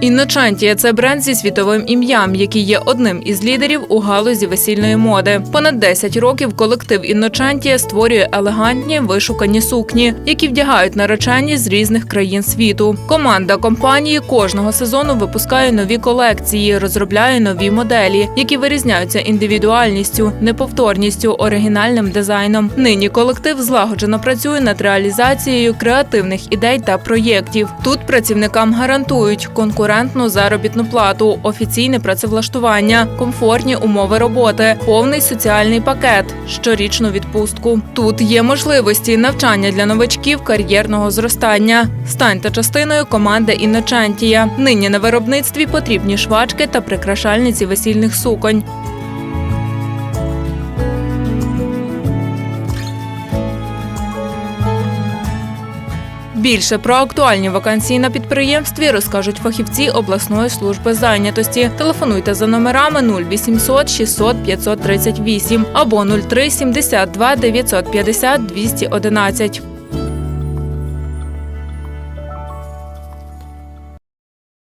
Інночантія це бренд зі світовим ім'ям, який є одним із лідерів у галузі весільної моди. Понад 10 років колектив Інночантія створює елегантні вишукані сукні, які вдягають наречені з різних країн світу. Команда компанії кожного сезону випускає нові колекції, розробляє нові моделі, які вирізняються індивідуальністю, неповторністю, оригінальним дизайном. Нині колектив злагоджено працює над реалізацією креативних ідей та проєктів. Тут працівникам гарантують конкурентну заробітну плату, офіційне працевлаштування, комфортні умови роботи, повний соціальний пакет, щорічну відпустку. Тут є можливості навчання для новачків кар'єрного зростання. Станьте частиною команди Іночентія. Нині на виробництві потрібні швачки та прикрашальниці весільних суконь. Більше про актуальні вакансії на підприємстві розкажуть фахівці обласної служби зайнятості. Телефонуйте за номерами 0800 600 538 або 03 72 950 211.